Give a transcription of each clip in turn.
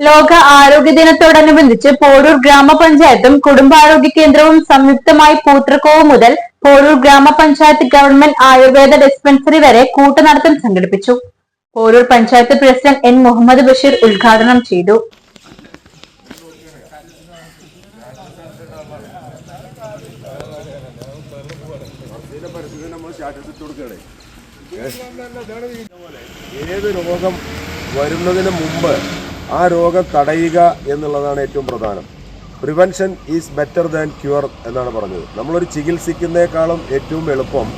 ലോക ആരോഗ്യ ദിനത്തോടനുബന്ധിച്ച് പോരൂർ ഗ്രാമപഞ്ചായത്തും കുടുംബാരോഗ്യ കേന്ദ്രവും സംയുക്തമായി പൂത്രക്കോവ് മുതൽ പോരൂർ ഗ്രാമപഞ്ചായത്ത് ഗവൺമെന്റ് ആയുർവേദ ഡിസ്പെൻസറി വരെ കൂട്ടുനടത്തം സംഘടിപ്പിച്ചു. പോരൂർ പഞ്ചായത്ത് പ്രസിഡന്റ് എൻ മുഹമ്മദ് ബഷീർ ഉദ്ഘാടനം ചെയ്തു. ഏത് രോഗം വരുന്നതിന് മുമ്പ് ആ രോഗം തടയുക എന്നുള്ളതാണ് ഏറ്റവും പ്രധാനം. Prevention is better than cure എന്നാണ് പറഞ്ഞത്. നമ്മളൊരു ചികിത്സിക്കുന്നേക്കാളും ഏറ്റവും എളുപ്പം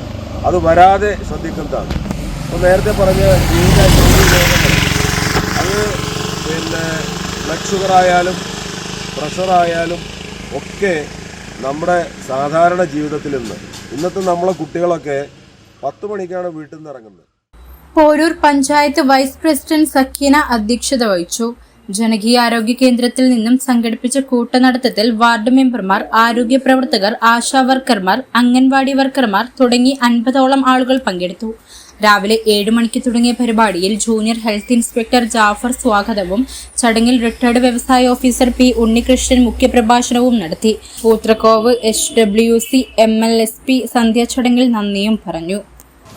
അത് വരാതെ ശ്രദ്ധിക്കുന്നതാണ്. അപ്പോൾ നേരത്തെ പറഞ്ഞ ജീവിത അത് പിന്നെ ബ്ലഡ് ഷുഗർ ആയാലും പ്രഷറായാലും ഒക്കെ നമ്മുടെ സാധാരണ ജീവിതത്തിൽ നിന്ന് ഇന്നത്തെ നമ്മളെ കുട്ടികളൊക്കെ പത്ത് മണിക്കാണ് വീട്ടിൽ നിന്ന് ഇറങ്ങുന്നത്. പോരൂർ പഞ്ചായത്ത് വൈസ് പ്രസിഡന്റ് സക്കീന അധ്യക്ഷത വഹിച്ചു. ജനകീയ ആരോഗ്യ കേന്ദ്രത്തിൽ നിന്നും സംഘടിപ്പിച്ച കൂട്ടനടത്തത്തിൽ വാർഡ് മെമ്പർമാർ ആരോഗ്യ പ്രവർത്തകർ ആശാ വർക്കർമാർ അംഗൻവാടി വർക്കർമാർ തുടങ്ങി അൻപതോളം ആളുകൾ പങ്കെടുത്തു. രാവിലെ ഏഴ് മണിക്ക് തുടങ്ങിയ പരിപാടിയിൽ ജൂനിയർ ഹെൽത്ത് ഇൻസ്പെക്ടർ ജാഫർ സ്വാഗതവും ചടങ്ങിൽ റിട്ടയർഡ് വ്യവസായ ഓഫീസർ പി ഉണ്ണികൃഷ്ണൻ മുഖ്യപ്രഭാഷണവും നടത്തി. Poothrakkov H W C M L S P Sandhya ചടങ്ങിൽ നന്ദിയും പറഞ്ഞു.